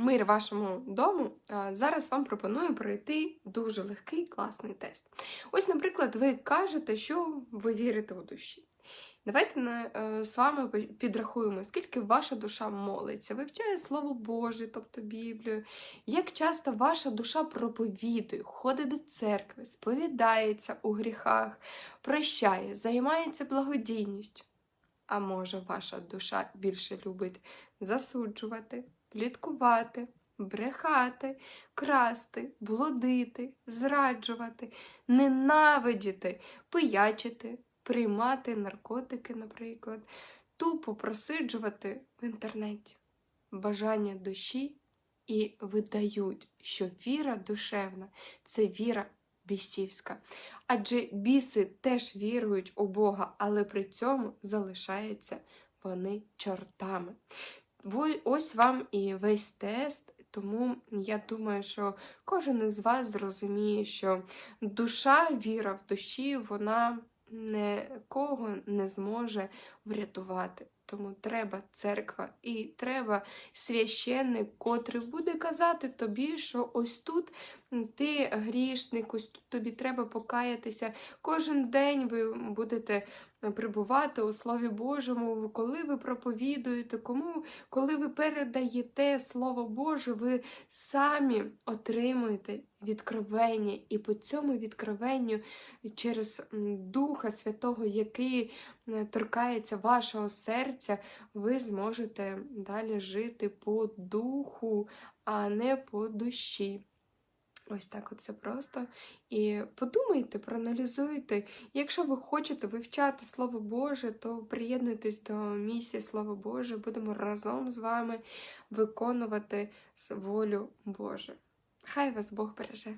Мир вашому дому. Зараз вам пропоную пройти дуже легкий класний тест. Ось, наприклад, ви кажете, що ви вірите у душі. Давайте е, з вами підрахуємо, скільки ваша душа молиться, вивчає Слово Боже, тобто Біблію, як часто ваша душа проповідує, ходить до церкви, сповідається у гріхах, прощає, займається благодійністю. А може, ваша душа більше любить засуджувати, пліткувати, брехати, красти, блудити, зраджувати, ненавидіти, пиячити, приймати наркотики, наприклад, тупо просиджувати в інтернеті. Бажання душі і видають, що віра душевна це віра бісівська. Адже біси теж вірують у Бога, але при цьому залишаються вони чортами. Ось вам і весь тест, тому я думаю, що кожен із вас зрозуміє, що душа, віра в душі, вона нікого не зможе врятувати. Тому треба церква і треба священник, котрий буде казати тобі, що ось тут ти грішник, ось тут тобі треба покаятися. Кожен день ви будете прибувати у Слові Божому, коли ви проповідуєте, кому, коли ви передаєте Слово Боже, ви самі отримуєте відкровення, і по цьому відкровенню через Духа Святого, який е, торкається вашого серця, ви зможете далі жити по духу, а не по душі. Ось так оце просто. І подумайте, проаналізуйте. Якщо ви хочете вивчати Слово Боже, то приєднуйтесь до місії Слово Боже, будемо разом з вами виконувати волю Божу. Хай вас Бог береже.